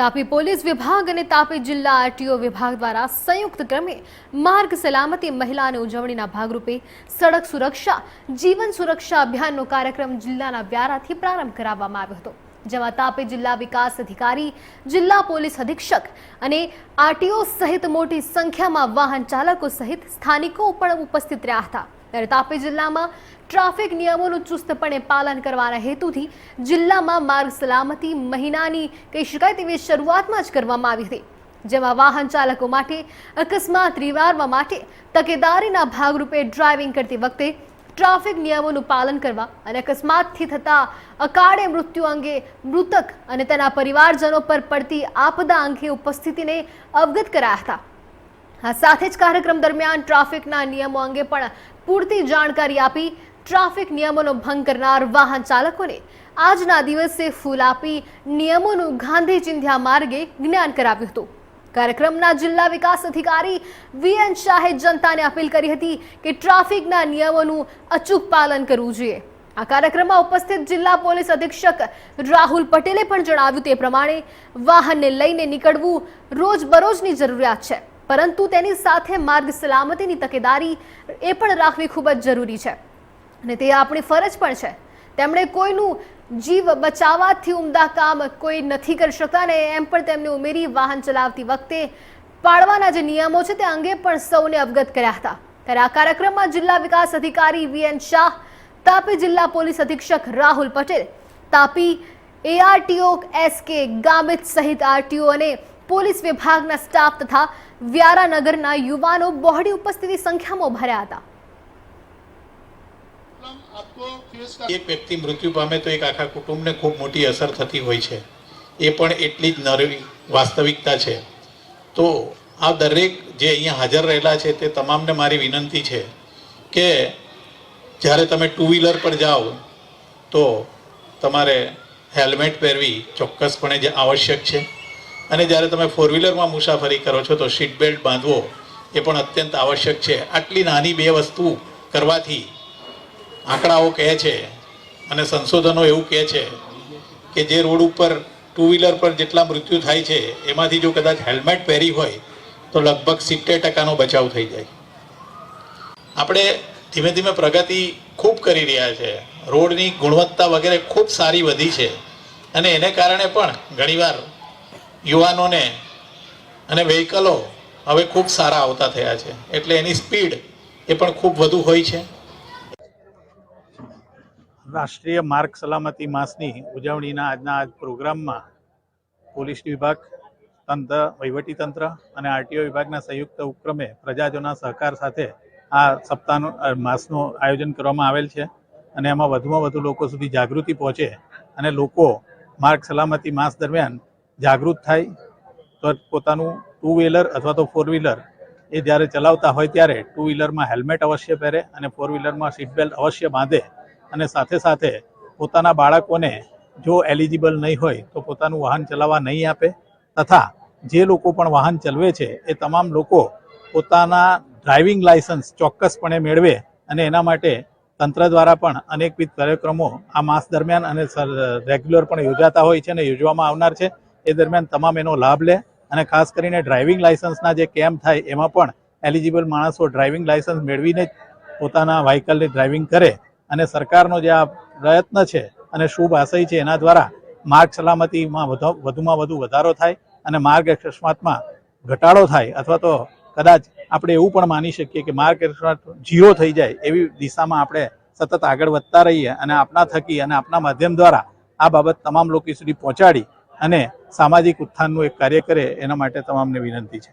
Tapi police વિભાગ અને તાપી જિલ્લા આરટીઓ વિભાગ દ્વારા સંયુક્ત ક્રમે માર્ગ સલામતી મહિલાની ઉજવણીના ભાગરૂપે સડક સુરક્ષા, જીવન સુરક્ષા અભિયાનનો કાર્યક્રમ જિલ્લાના વ્યારાથી પ્રારંભ કરાવવામાં આવ્યો હતો, જેમાં તાપી જિલ્લા વિકાસ અધિકારી, જિલ્લા પોલીસ અધિક્ષક અને આરટીઓ સહિત મોટી સંખ્યામાં વાહન ચાલકો સહિત સ્થાનિકો પણ ઉપસ્થિત રહ્યા હતા. ત્યારે તાપી જિલ્લામાં ટ્રાફિક નિયમોનું ચુસ્તપણે પાલન કરવાના હેતુથી જિલ્લામાં માર્ગ સલામતી મહિનાની કહી શકાય તેવી શરૂઆતમાં જ કરવામાં આવી હતી, જેમાં વાહન ચાલકો માટે અકસ્માત નિવારવા માટે તકેદારીના ભાગરૂપે ડ્રાઇવિંગ કરતી વખતે ટ્રાફિક નિયમોનું પાલન કરવા અને અકસ્માતથી થતા અકાળે મૃત્યુ અંગે મૃતક અને તેના પરિવારજનો પર પડતી આપદા અંગે ઉપસ્થિતિને અવગત કરાયા હતા. આ સાથે જ કાર્યક્રમ દરમિયાન ટ્રાફિકના નિયમો અંગે પણ પૂરતી જાણકારી આપી ટ્રાફિક નિયમોનો ભંગ કરનાર વાહન ચાલકોને આજના દિવસે ફૂલ આપી નિયમોનું ગાંધી ચિંધ્યા માર્ગે જ્ઞાન કરાવ્યું હતું. કાર્યક્રમના જિલ્લા વિકાસ અધિકારી વીએન શાહે જનતાને અપીલ કરી હતી કે ટ્રાફિકના નિયમોનું અચૂક પાલન કરવું જોઈએ. આ કાર્યક્રમમાં ઉપસ્થિત જિલ્લા પોલીસ અધિક્ષક રાહુલ પટેલે પણ જણાવ્યું તે પ્રમાણે વાહનને લઈને નીકળવું રોજબરોજની જરૂરિયાત છે. પરંતુ તેની સાથે માર્ગ સલામતીની તકેદારી એ પણ રાખવી ખૂબ જ જરૂરી છે. અને તે આપણી ફરજ પણ છે. તેમણે કોઈનું જીવ બચાવવાથી ઉમદા કામ કોઈ નથી કરી શકતા અને એમ પણ તેમને ઉમેરી વાહન ચલાવતી વખતે પાળવાના જે નિયમો છે તે અંગે પણ સૌને અવગત કર્યા હતા. ત્યારે આ કાર્યક્રમમાં જિલ્લા વિકાસ અધિકારી વીએન શાહ, તાપી જિલ્લા પોલીસ અધિક્ષક Rahul Patel, Tapi ARTO S K Gamit સહિત આરટીઓ અને પોલીસ વિભાગના સ્ટાફ તથા વ્યારાનગરના યુવાનો બહોળી ઉપસ્થિતિ સંખ્યામાં ભર્યા હતા. એક વ્યક્તિ મૃત્યુ પામે તો એક આખા કુટુંબને ખૂબ મોટી અસર થતી હોય છે. એ પણ એટલી જ નરવી વાસ્તવિકતા છે. તો આ દરેક જે અહીંયા હાજર રહેલા છે તે તમામને મારી વિનંતી છે કે જ્યારે તમે ટુ વ્હીલર પર જાઓ તો તમારે હેલ્મેટ પહેરવી ચોક્કસપણે જે આવશ્યક છે. અને જ્યારે તમે ફોર વ્હીલરમાં મુસાફરી કરો છો, તો સીટ બેલ્ટ બાંધવો એ પણ અત્યંત આવશ્યક છે. આટલી નાની બે વસ્તુ કરવાથી આંકડાઓ કહે છે અને સંશોધનો એવું કહે છે કે જે રોડ ઉપર ટુ વ્હીલર પર જેટલા મૃત્યુ થાય છે, એમાંથી જો કદાચ હેલ્મેટ પહેરી હોય, તો લગભગ સિત્તેર ટકાનો બચાવ થઈ જાય. આપણે ધીમે ધીમે પ્રગતિ ખૂબ કરી રહ્યા છે. રોડની ગુણવત્તા વગેરે ખૂબ સારી વધી છે. અને એને કારણે પણ ઘણીવાર યુવાનોને અને વ્હીકલો હવે ખૂબ સારા આવતા થયા છે. એટલે એની સ્પીડ એ પણ ખૂબ વધુ હોય છે. રાષ્ટ્રીય માર્ગ સલામતી માસની ઉજવણીના આજના આજ પ્રોગ્રામમાં પોલીસ વિભાગ, તંત્ર તંત્ર અને આરટીઓ વિભાગના સંયુક્ત ઉપક્રમે પ્રજાજોના સહકાર સાથે આ સપ્તાહનું માસનું આયોજન કરવામાં આવેલ છે અને એમાં વધુમાં વધુ લોકો સુધી જાગૃતિ પહોંચે અને લોકો માર્ગ સલામતી માસ દરમિયાન જાગૃત થાય, તો પોતાનું ટુ વ્હીલર અથવા તો ફોર વ્હીલર એ જ્યારે ચલાવતા હોય ત્યારે ટુ વ્હીલરમાં હેલ્મેટ અવશ્ય પહેરે અને ફોર વ્હીલરમાં સીટ બેલ્ટ અવશ્ય બાંધે અને સાથે સાથે પોતાના બાળકોને જો એલિજિબલ નહીં હોય તો પોતાનું વાહન ચલાવવા નહીં આપે તથા જે લોકો પણ વાહન ચલાવે છે એ તમામ લોકો પોતાના ડ્રાઇવિંગ લાયસન્સ ચોક્કસપણે મેળવે અને એના માટે તંત્ર દ્વારા પણ અનેકવિધ કાર્યક્રમો આ માસ દરમિયાન અને રેગ્યુલર પણ યોજાતા હોય છે અને યોજવામાં આવનાર છે. એ દરમિયાન તમામ એનો લાભ લે અને ખાસ કરીને ડ્રાઇવિંગ લાયસન્સના જે કેમ્પ થાય એમાં પણ એલિજિબલ માણસો ડ્રાઇવિંગ લાયસન્સ મેળવીને પોતાના વ્હીકલની ડ્રાઇવિંગ કરે અને સરકારનો જે આ પ્રયત્ન છે અને શુભ આશય છે એના દ્વારા માર્ગ સલામતીમાં વધુ, વધુમાં વધુ વધારો થાય અને માર્ગ અકસ્માતમાં ઘટાડો થાય અથવા તો કદાચ આપણે એવું પણ માની શકીએ કે માર્ગ અકસ્માત ઝીરો થઈ જાય એવી દિશામાં આપણે સતત આગળ વધતા રહીએ અને આપના થકી અને આપના માધ્યમ દ્વારા આ બાબત તમામ લોકો સુધી પહોંચાડી અને સામાજિક ઉત્થાનનું એક કાર્ય કરે એના માટે તમામને વિનંતી છે.